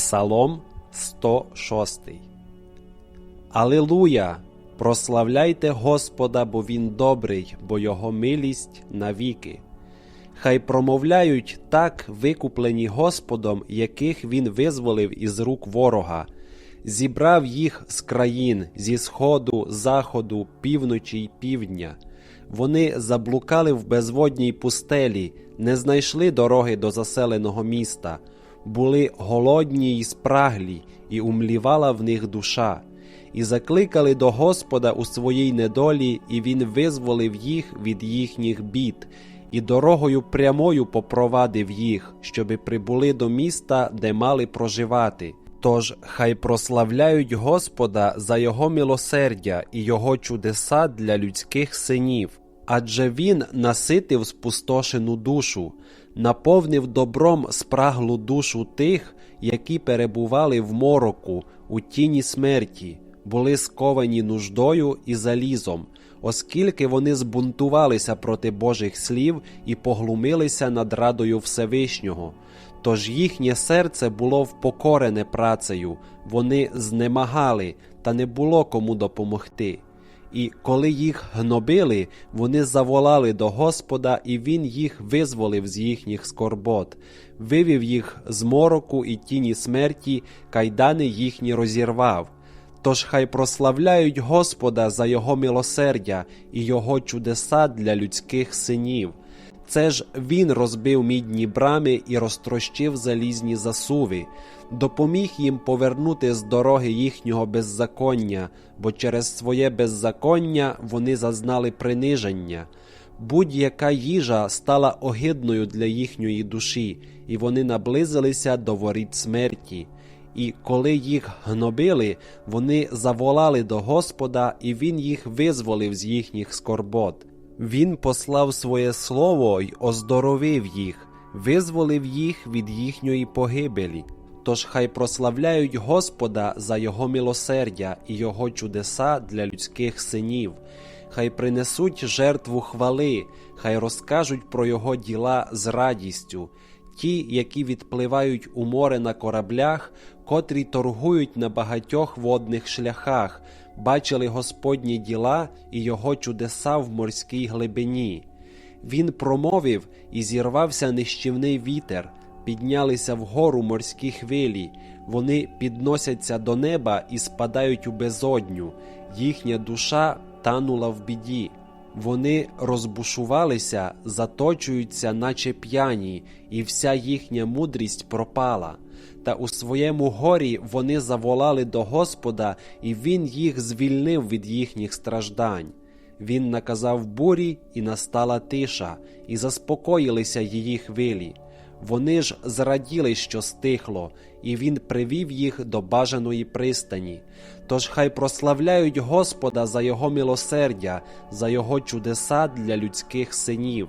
Псалом 106. Алилуя! Прославляйте Господа, бо Він добрий, бо Його милість навіки. Хай промовляють так викуплені Господом, яких Він визволив із рук ворога, зібрав їх з країн, зі сходу, заходу, півночі й півдня. Вони заблукали в безводній пустелі, не знайшли дороги до заселеного міста, були голодні й спраглі, і умлівала в них душа, і закликали до Господа у своїй недолі, і Він визволив їх від їхніх бід, і дорогою прямою попровадив їх, щоби прибули до міста, де мали проживати. Тож хай прославляють Господа за Його милосердя і Його чудеса для людських синів, адже Він наситив спустошену душу, наповнив добром спраглу душу тих, які перебували в мороку, у тіні смерті, були сковані нуждою і залізом, оскільки вони збунтувалися проти Божих слів і поглумилися над радою Всевишнього. Тож їхнє серце було впокорене працею, вони знемагали, та не було кому допомогти. І коли їх гнобили, вони заволали до Господа, і Він їх визволив з їхніх скорбот, вивів їх з мороку і тіні смерті, кайдани їхні розірвав. Тож хай прославляють Господа за Його милосердя і Його чудеса для людських синів. Це ж він розбив мідні брами і розтрощив залізні засуви, допоміг їм повернути з дороги їхнього беззаконня, бо через своє беззаконня вони зазнали приниження. Будь-яка їжа стала огидною для їхньої душі, і вони наблизилися до воріт смерті. І коли їх гнобили, вони заволали до Господа, і Він їх визволив з їхніх скорбот. Він послав своє слово й оздоровив їх, визволив їх від їхньої погибелі. Тож хай прославляють Господа за Його милосердя і Його чудеса для людських синів, хай принесуть жертву хвали, хай розкажуть про Його діла з радістю, ті, які відпливають у море на кораблях, котрі торгують на багатьох водних шляхах, бачили Господні діла і Його чудеса в морській глибині. Він промовив і зірвався нищівний вітер, піднялися вгору морські хвилі, вони підносяться до неба і спадають у безодню, їхня душа танула в біді. Вони розбушувалися, заточуються, наче п'яні, і вся їхня мудрість пропала. Та у своєму горі вони заволали до Господа, і Він їх звільнив від їхніх страждань. Він наказав бурі, і настала тиша, і заспокоїлися її хвилі. Вони ж зраділи, що стихло, і він привів їх до бажаної пристані. Тож хай прославляють Господа за Його милосердя, за Його чудеса для людських синів,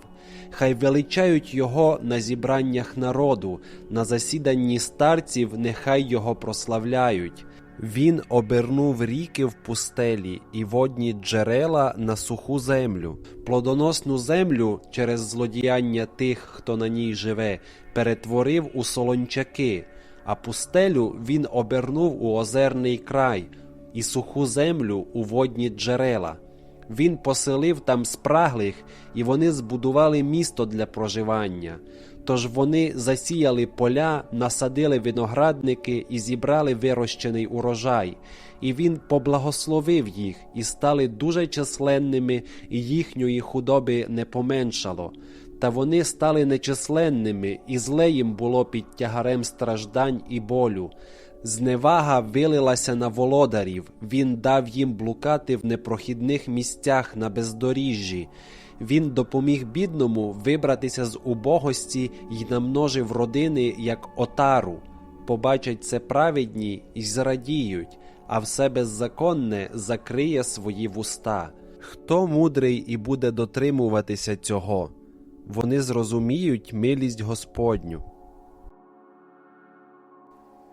хай величають Його на зібраннях народу, на засіданні старців, нехай Його прославляють. Він обернув ріки в пустелі і водні джерела на суху землю, плодоносну землю через злодіяння тих, хто на ній живе, перетворив у солончаки, а пустелю він обернув у озерний край, і суху землю у водні джерела. Він поселив там спраглих, і вони збудували місто для проживання. Тож вони засіяли поля, насадили виноградники і зібрали вирощений урожай, і він поблагословив їх, і стали дуже численними, і їхньої худоби не поменшало. Та вони стали нечисленними, і зле їм було під тягарем страждань і болю. Зневага вилилася на володарів, він дав їм блукати в непрохідних місцях на бездоріжжі. Він допоміг бідному вибратися з убогості й намножив родини, як отару. Побачать це праведні й зрадіють, а все беззаконне закриє свої вуста. Хто мудрий і буде дотримуватися цього? Вони зрозуміють милість Господню.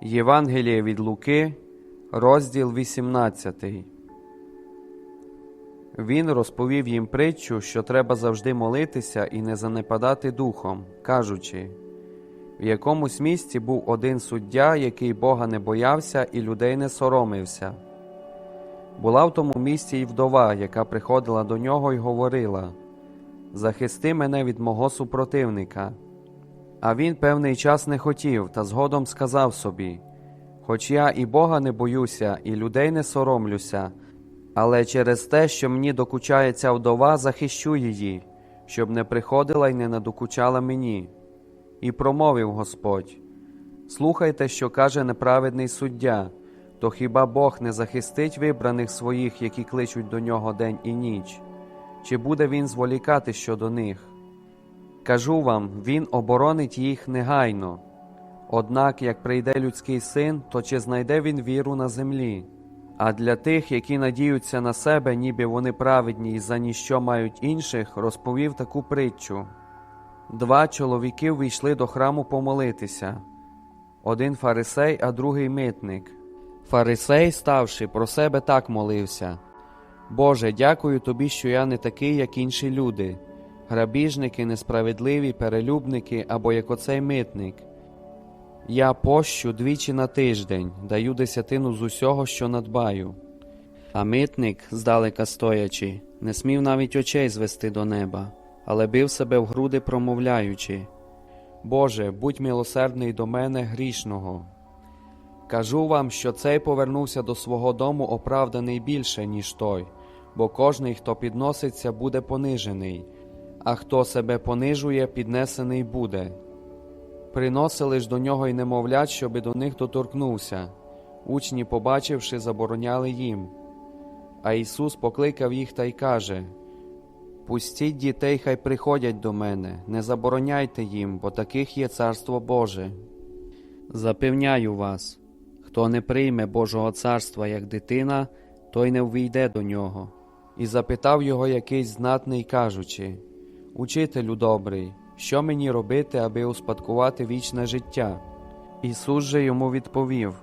Євангеліє від Луки, розділ 18. Він розповів їм притчу, що треба завжди молитися і не занепадати духом, кажучи: В якомусь місті був один суддя, який Бога не боявся і людей не соромився. Була в тому місті й вдова, яка приходила до нього й говорила: Захисти мене від мого супротивника. А він певний час не хотів, та згодом сказав собі: Хоч я і Бога не боюся, і людей не соромлюся, але через те, що мені докучає ця вдова, захищу її, щоб не приходила й не надокучала мені. І промовив Господь: Слухайте, що каже неправедний суддя, то хіба Бог не захистить вибраних своїх, які кличуть до нього день і ніч? Чи буде він зволікати щодо них? Кажу вам, він оборонить їх негайно. Однак, як прийде людський син, то чи знайде він віру на землі? А для тих, які надіються на себе, ніби вони праведні і за ніщо мають інших, розповів таку притчу. Два чоловіки війшли до храму помолитися один фарисей, а другий митник. Фарисей, ставши, про себе так молився Боже, дякую тобі, що я не такий, як інші люди, грабіжники, несправедливі, перелюбники або як оцей митник. Я пощу двічі на тиждень, даю десятину з усього, що надбаю. А митник, здалека стоячи, не смів навіть очей звести до неба, але бив себе в груди, промовляючи Боже, будь милосердний до мене грішного. Кажу вам, що цей повернувся до свого дому оправданий більше, ніж той, бо кожний, хто підноситься, буде понижений, а хто себе понижує, піднесений буде. Приносили ж до нього й немовлят, щоби до них доторкнувся. Учні, побачивши, забороняли їм. А Ісус покликав їх та й каже Пустіть дітей, хай приходять до мене, не забороняйте їм, бо таких є Царство Боже. Запевняю вас, хто не прийме Божого царства як дитина, той не ввійде до нього. І запитав його якийсь знатний, кажучи Учителю добрий, що мені робити, аби успадкувати вічне життя? Ісус же йому відповів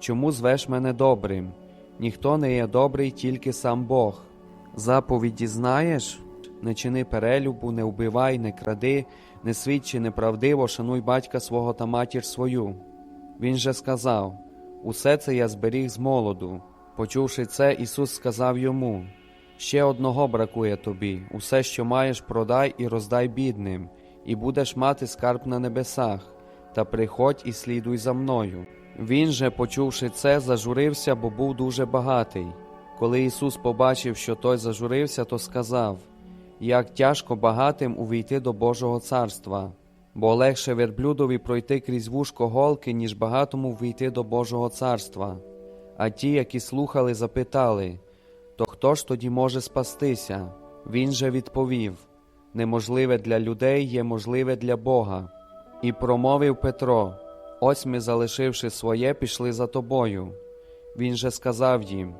Чому звеш мене добрим? Ніхто не є добрий, тільки сам Бог. Заповіді знаєш? Не чини перелюбу, не вбивай, не кради, не свідчи неправдиво, шануй батька свого та матір свою. Він же сказав Усе це я зберіг з молоду. Почувши це, Ісус сказав йому Ще одного бракує тобі, усе, що маєш, продай і роздай бідним, і будеш мати скарб на небесах, та приходь і слідуй за мною. Він же, почувши це, зажурився, бо був дуже багатий. Коли Ісус побачив, що той зажурився, то сказав Як тяжко багатим увійти до Божого царства, бо легше верблюдові пройти крізь вушко голки, ніж багатому війти до Божого царства. А ті, які слухали, запитали хто ж тоді може спастися? Він же відповів неможливе для людей є можливе для Бога. І промовив Петро Ось ми, залишивши своє, пішли за тобою. Він же сказав їм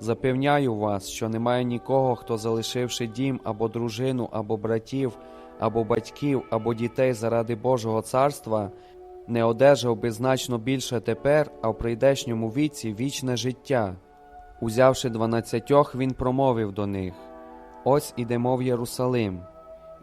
Запевняю вас, що немає нікого, хто, залишивши дім або дружину, або братів, або батьків, або дітей заради Божого царства, не одержав би значно більше тепер, а в прийдешньому віці вічне життя. Узявши дванадцятьох, він промовив до них Ось ідемо в Єрусалим,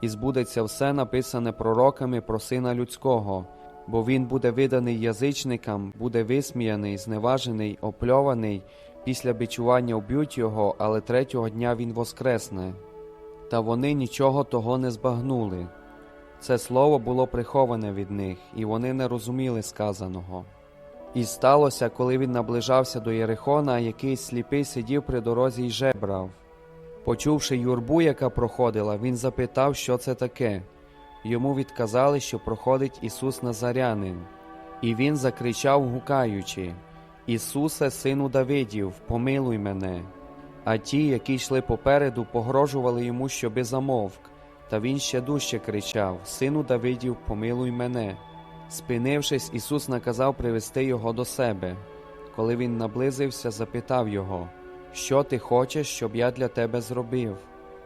і збудеться все написане пророками про сина людського, бо він буде виданий язичникам, буде висміяний, зневажений, опльований, після бичування вб'ють його, але третього дня він воскресне. Та вони нічого того не збагнули. Це слово було приховане від них, і вони не розуміли сказаного. І сталося, коли він наближався до Єрихона, якийсь сліпий сидів при дорозі й жебрав. Почувши юрбу, яка проходила, він запитав, що це таке. Йому відказали, що проходить Ісус Назарянин. І він закричав, гукаючи Ісусе, сину Давидів, помилуй мене. А ті, які йшли попереду, погрожували йому, щоби замовк. Та він ще дужче кричав Сину Давидів, помилуй мене. Спинившись, Ісус наказав привести його до себе. Коли він наблизився, запитав його, Що ти хочеш, щоб я для тебе зробив?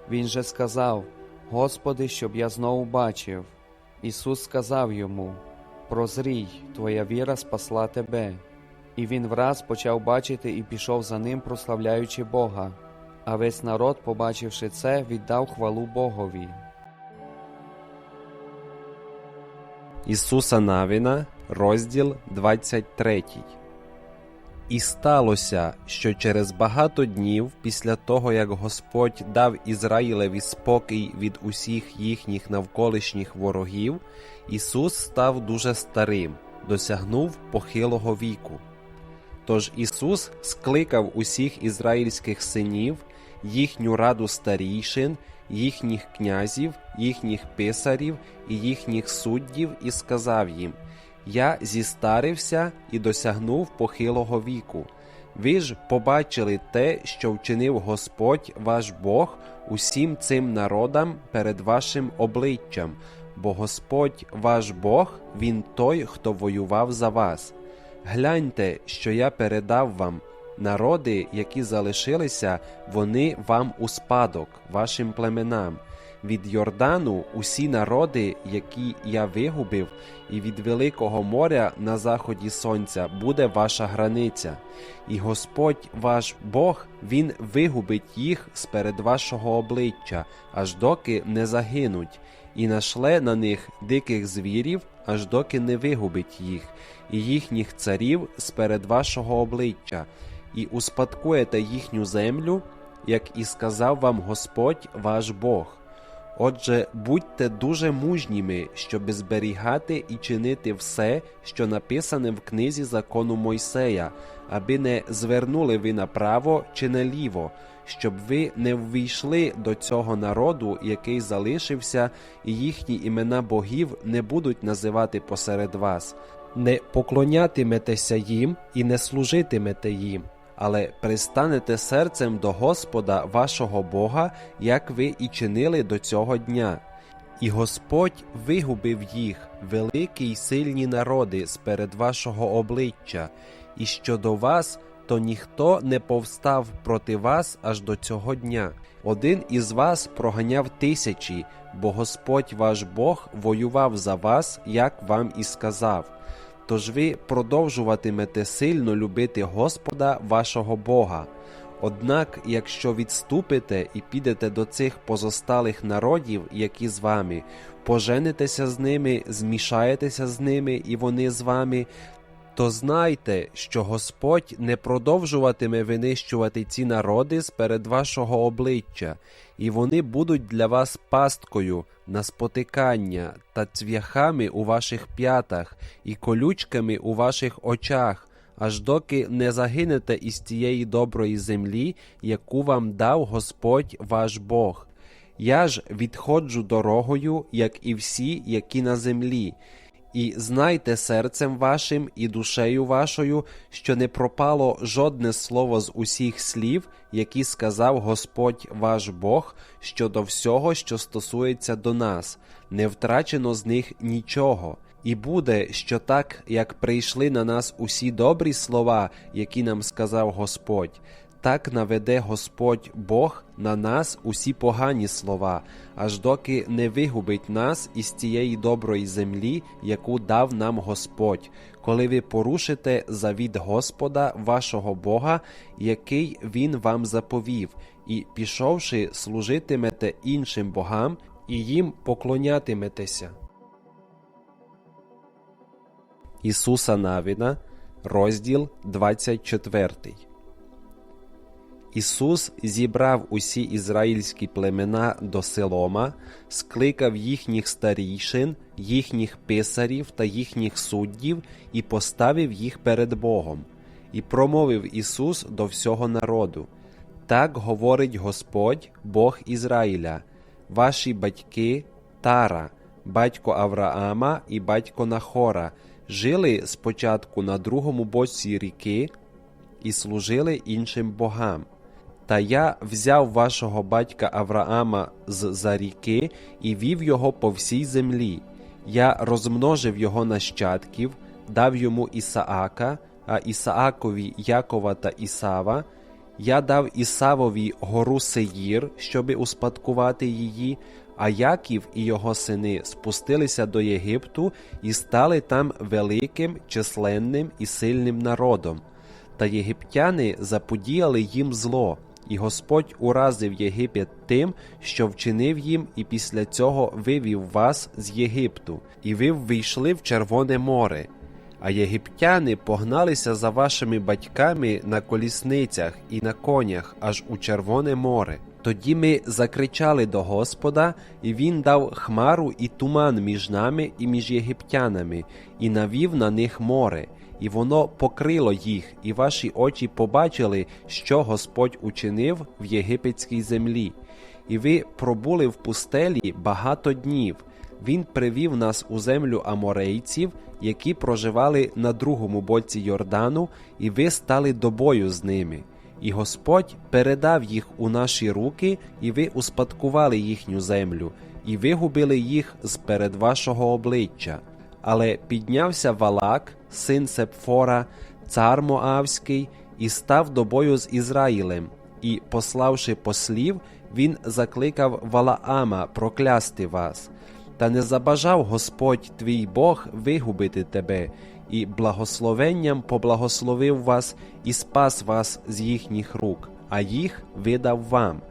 Він же сказав, Господи, щоб я знову бачив. Ісус сказав йому, Прозрій, твоя віра спасла тебе. І він враз почав бачити і пішов за ним, прославляючи Бога. А весь народ, побачивши це, віддав хвалу Богові. Ісуса Навіна, розділ 23. І сталося, що через багато днів після того, як Господь дав Ізраїлеві спокій від усіх їхніх навколишніх ворогів, Ісус став дуже старим, досягнув похилого віку. Тож Ісус скликав усіх ізраїльських синів, їхню раду старійшин, їхніх князів, їхніх писарів і їхніх суддів, і сказав їм: Я зістарився і досягнув похилого віку. Ви ж побачили те, що вчинив Господь ваш Бог усім цим народам перед вашим обличчям, бо Господь ваш Бог, Він той, хто воював за вас. Гляньте, що я передав вам. Народи, які залишилися, вони вам у спадок, вашим племенам. Від Йордану усі народи, які я вигубив, і від Великого моря на заході сонця буде ваша границя. І Господь ваш Бог, Він вигубить їх сперед вашого обличчя, аж доки не загинуть, і нашле на них диких звірів, аж доки не вигубить їх, і їхніх царів сперед вашого обличчя, і успадкуєте їхню землю, як і сказав вам Господь ваш Бог. Отже, будьте дуже мужніми, щоб зберігати і чинити все, що написане в книзі закону Мойсея, аби не звернули ви направо чи наліво, щоб ви не ввійшли до цього народу, який залишився, і їхні імена богів не будуть називати посеред вас. Не поклонятиметеся їм і не служитимете їм але пристанете серцем до Господа вашого Бога, як ви і чинили до цього дня. І Господь вигубив їх, великі й сильні народи, сперед вашого обличчя, і щодо вас, то ніхто не повстав проти вас аж до цього дня. Один із вас проганяв тисячі, бо Господь ваш Бог воював за вас, як вам і сказав. Тож ви продовжуватимете сильно любити Господа вашого Бога. Однак, якщо відступите і підете до цих позосталих народів, які з вами, поженитеся з ними, змішаєтеся з ними, і вони з вами, то знайте, що Господь не продовжуватиме винищувати ці народи сперед вашого обличчя, і вони будуть для вас пасткою на спотикання та цвяхами у ваших п'ятах і колючками у ваших очах, аж доки не загинете із тієї доброї землі, яку вам дав Господь ваш Бог. Я ж відходжу дорогою, як і всі, які на землі. І знайте серцем вашим і душею вашою, що не пропало жодне слово з усіх слів, які сказав Господь ваш Бог щодо всього, що стосується до нас, не втрачено з них нічого. І буде, що так, як прийшли на нас усі добрі слова, які нам сказав Господь, так наведе Господь Бог на нас усі погані слова, аж доки не вигубить нас із тієї доброї землі, яку дав нам Господь, коли ви порушите завіт Господа вашого Бога, який Він вам заповів, і, пішовши, служитимете іншим богам і їм поклонятиметеся. Ісуса Навіна, розділ 24. Ісус зібрав усі ізраїльські племена до Силома, скликав їхніх старійшин, їхніх писарів та їхніх суддів і поставив їх перед Богом. І промовив Ісус до всього народу: Так говорить Господь, Бог Ізраїля, ваші батьки Тара, батько Авраама і батько Нахора, жили спочатку на другому боці ріки і служили іншим богам. Та я взяв вашого батька Авраама з за ріки і вів його по всій землі. Я розмножив його нащадків, дав йому Ісаака, а Ісаакові Якова та Ісава. Я дав Ісавові гору Сеїр, щоби успадкувати її, а Яків і його сини спустилися до Єгипту і стали там великим, численним і сильним народом. Та єгиптяни заподіяли їм зло, І Господь уразив Єгипет тим, що вчинив їм, і після цього вивів вас з Єгипту, і ви ввійшли в Червоне море. А єгиптяни погналися за вашими батьками на колісницях і на конях аж у Червоне море. Тоді ми закричали до Господа, і він дав хмару і туман між нами і між єгиптянами, і навів на них море, і воно покрило їх, і ваші очі побачили, що Господь учинив в єгипетській землі. І ви пробули в пустелі багато днів. Він привів нас у землю аморейців, які проживали на другому боці Йордану, і ви стали до бою з ними. І Господь передав їх у наші руки, і ви успадкували їхню землю, і вигубили їх з перед вашого обличчя. Але піднявся Валак, син Сепфора, цар Моавський, і став до бою з Ізраїлем. І, пославши послів, він закликав Валаама проклясти вас. Та не забажав Господь твій Бог вигубити тебе, і благословенням поблагословив вас і спас вас з їхніх рук, а їх видав вам.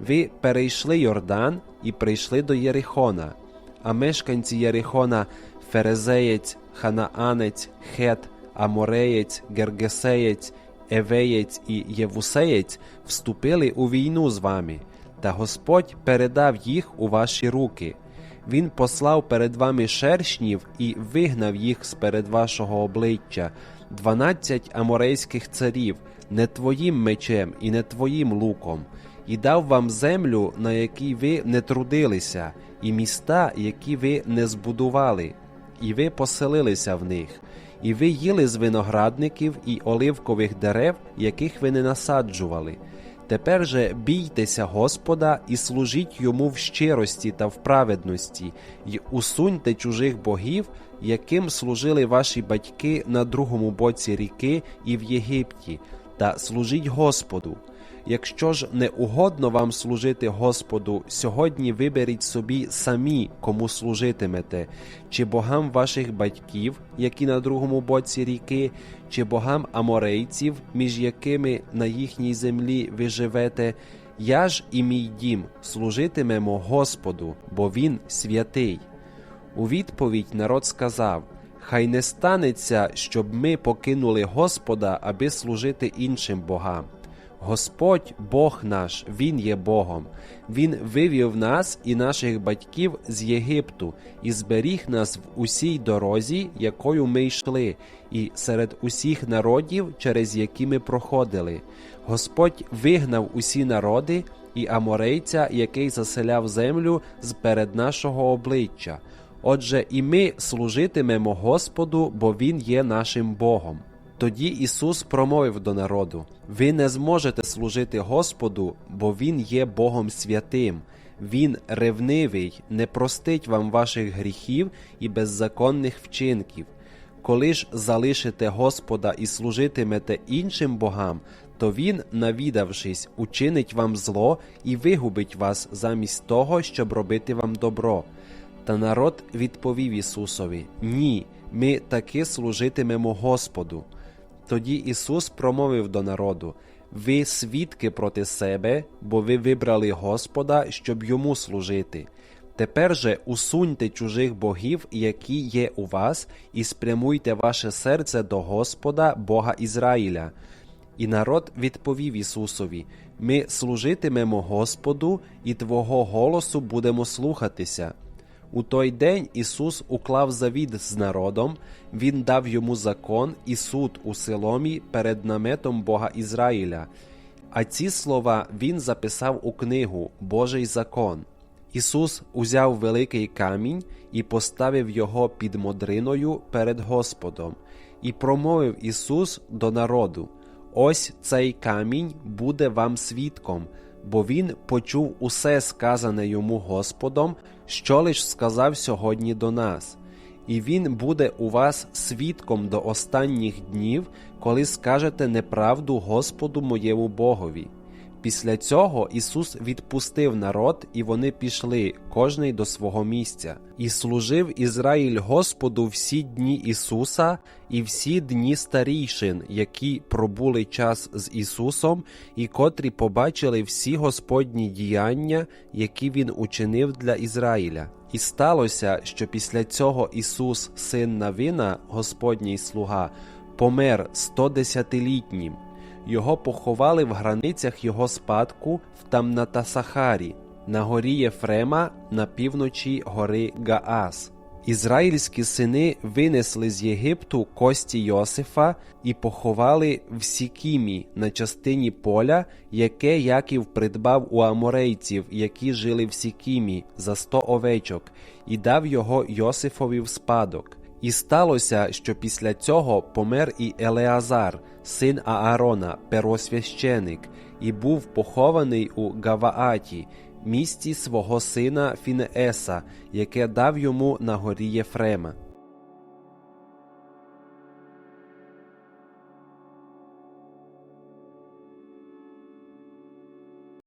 Ви перейшли Йордан і прийшли до Єрихона, а мешканці Єрихона Ферезеєць, Ханаанець, Хет, Амореєць, Гергесеєць, Евеєць і Євусеєць вступили у війну з вами, та Господь передав їх у ваші руки. Він послав перед вами шершнів і вигнав їх з перед вашого обличчя, дванадцять аморейських царів, не твоїм мечем і не твоїм луком, і дав вам землю, на якій ви не трудилися, і міста, які ви не збудували, і ви поселилися в них. І ви їли з виноградників і оливкових дерев, яких ви не насаджували. Тепер же бійтеся Господа і служіть йому в щирості та в праведності, й усуньте чужих богів, яким служили ваші батьки на другому боці ріки і в Єгипті, та служіть Господу. Якщо ж не угодно вам служити Господу, сьогодні виберіть собі самі, кому служитимете, чи богам ваших батьків, які на другому боці ріки, чи богам аморейців, між якими на їхній землі ви живете. Я ж і мій дім служитимемо Господу, бо Він святий. У відповідь народ сказав: Хай не станеться, щоб ми покинули Господа, аби служити іншим богам. Господь, Бог наш, Він є Богом. Він вивів нас і наших батьків з Єгипту і зберіг нас в усій дорозі, якою ми йшли, і серед усіх народів, через які ми проходили. Господь вигнав усі народи і аморейця, який заселяв землю з перед нашого обличчя. Отже, і ми служитимемо Господу, бо Він є нашим Богом. Тоді Ісус промовив до народу: Ви не зможете служити Господу, бо Він є Богом святим. Він ревнивий, не простить вам ваших гріхів і беззаконних вчинків. Коли ж залишите Господа і служитимете іншим богам, то Він, навідавшись, учинить вам зло і вигубить вас замість того, щоб робити вам добро. Та народ відповів Ісусові: Ні, ми таки служитимемо Господу. Тоді Ісус промовив до народу: Ви свідки проти себе, бо ви вибрали Господа, щоб йому служити. Тепер же усуньте чужих богів, які є у вас, і спрямуйте ваше серце до Господа, Бога Ізраїля. І народ відповів Ісусові: Ми служитимемо Господу, і Твого голосу будемо слухатися. У той день Ісус уклав завіт з народом, Він дав йому закон і суд у Силомі перед наметом Бога Ізраїля. А ці слова Він записав у книгу Божий закон. Ісус узяв великий камінь і поставив його під модриною перед Господом, і промовив Ісус до народу: Ось цей камінь буде вам свідком, бо він почув усе сказане йому Господом, що лиш сказав сьогодні до нас. І він буде у вас свідком до останніх днів, коли скажете неправду Господу моєму Богові. Після цього Ісус відпустив народ, і вони пішли, кожний до свого місця. І служив Ізраїль Господу всі дні Ісуса і всі дні старійшин, які пробули час з Ісусом, і котрі побачили всі Господні діяння, які Він учинив для Ізраїля. І сталося, що після цього Ісус, син Навина, Господній слуга, помер 110-літнім. Його поховали в границях його спадку в Тамнатасахарі, на горі Єфрема на півночі гори Гаас. Ізраїльські сини винесли з Єгипту кості Йосифа і поховали в Сікімі на частині поля, яке Яків придбав у аморейців, які жили в Сікімі, за сто овечок, і дав його Йосифові в спадок. І сталося, що після цього помер і Елеазар, син Аарона, первосвященик, і був похований у Гавааті, місті свого сина Фінееса, яке дав йому на горі Єфрема.